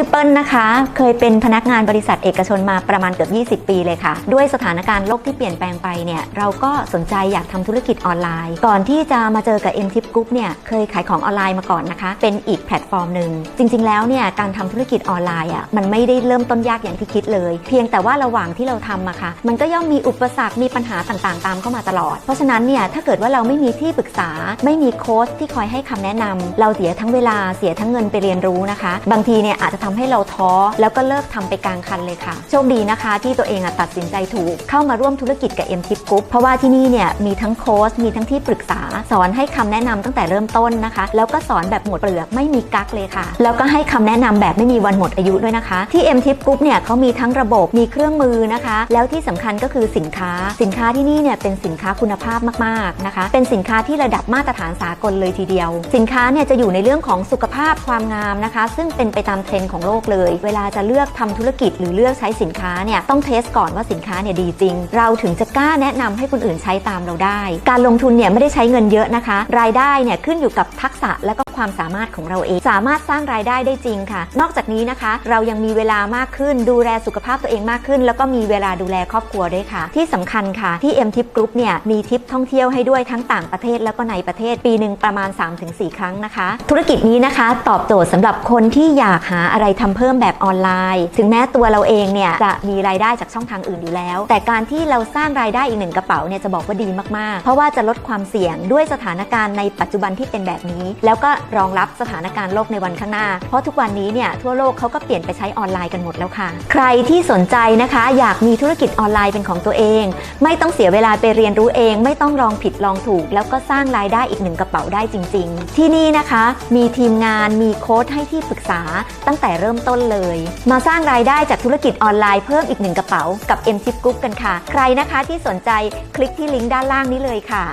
ชื่อเปิ้ลนะคะ เคยเป็นพนักงานบริษัทเอกชนมาประมาณเกือบ 20 ปีเลยค่ะ ด้วยสถานการณ์โลกที่เปลี่ยนแปลงไปเนี่ย เราก็สนใจอยากทำธุรกิจออนไลน์ ก่อนที่จะมาเจอกับ M Tip Group เนี่ย เคยขายของออนไลน์มาก่อนนะคะ เป็นอีกแพลตฟอร์มหนึ่ง จริง ๆ แล้วเนี่ย การทำธุรกิจออนไลน์อะ มันไม่ได้เริ่มต้นยากอย่างที่คิดเลย เพียงแต่ว่าระหว่างที่เราทำอะค่ะ มันก็ย่อมมีอุปสรรค มีปัญหาต่างๆ ตามเข้ามาตลอด เพราะฉะนั้นเนี่ย ถ้าเกิดว่าเราไม่มีที่ปรึกษา ไม่มีโค้ชที่คอยให้คำแนะนำเราเสียทั้งเวลา เสียทั้งเงินไปเรียนรู้นะคะ บางทีเนี่ยอาจจะทำให้เราท้อ แล้วก็เลิกทำไปกลางคันเลยค่ะ โชคดีนะคะ ที่ตัวเองอตัดสินใจถูก เข้ามาร่วมธุรกิจกับ M Tip Group เพราะว่าที่นี่เนี่ยมีทั้งโค้ชมีทั้งที่ปรึกษา สอนให้คำแนะนำตั้งแต่เริ่มต้นนะคะ แล้วก็สอนแบบหมดเปลือกไม่มีกักเลยค่ะ แล้วก็ให้คำแนะนำแบบไม่มีวันหมดอายุด้วยนะคะ ที่ M Tip Group เนี่ยเขามีทั้งระบบมีเครื่องมือนะคะ แล้วที่สำคัญก็คือสินค้า สินค้าที่นี่เนี่ยเป็นสินค้าคุณภาพมากๆนะคะ เป็นสินค้าที่ระดับมาตรฐานสากลเลยทีเดียว สินค้าเนี่ยจะอยู่ในเรื่องของสุขภาพความงามนะคะ ซึ่งเป็นไปตามเทรนด์ของโลกเลย เวลาจะเลือกทำธุรกิจหรือเลือกใช้สินค้าเนี่ยต้องเทสก่อนว่าสินค้าเนี่ยดีจริง เราถึงจะกล้าแนะนำให้คนอื่นใช้ตามเราได้ การลงทุนเนี่ยไม่ได้ใช้เงินเยอะนะคะ รายได้เนี่ยขึ้นอยู่กับทักษะและก็ความสามารถของเราเอง สามารถสร้างรายได้ได้จริงค่ะ นอกจากนี้นะคะ เรายังมีเวลามากขึ้น ดูแลสุขภาพตัวเองมากขึ้น แล้วก็มีเวลาดูแลครอบครัวด้วยค่ะ ที่สำคัญค่ะที่ M Tip Group เนี่ยมีทริปท่องเที่ยวให้ด้วยทั้งต่างประเทศแล้วก็ในประเทศปีหนึ่งประมาณ 3-4 ครั้งนะคะ ธุรกิจนี้นะคะ ตอบโจทย์สำหรับคนที่อยากหาอะไรทำเพิ่มแบบออนไลน์ ถึงแม้ตัวเราเองเนี่ยจะมีรายได้จากช่องทางอื่นอยู่แล้ว แต่การที่เราสร้างรายได้อีกหนึ่งกระเป๋าเนี่ยจะบอกว่าดีมากๆ เพราะว่าจะลดความเสี่ยงด้วยสถานการณ์ในปัจจุบันที่เป็นแบบนี้ แล้วก็รองรับสถานการณ์โลกในวันข้างหน้า เพราะทุกวันนี้เนี่ยทั่วโลกเขาก็เปลี่ยนไปใช้ออนไลน์กันหมดแล้วค่ะ ใครที่สนใจนะคะ อยากมีธุรกิจออนไลน์เป็นของตัวเอง ไม่ต้องเสียเวลาไปเรียนรู้เอง ไม่ต้องลองผิดลองถูก แล้วก็สร้างรายได้อีกหนึ่งกระเป๋าได้จริง ๆ ที่นี่นะคะ มีทีมงานมีโค้ชให้ที่ปรึกษาตั้งแต่เริ่มต้นเลย มาสร้างรายได้จากธุรกิจออนไลน์เพิ่มอีกหนึ่งกระเป๋ากับ M Tip Group กันค่ะ ใครนะคะที่สนใจคลิกที่ลิงก์ด้านล่างนี้เลยค่ะ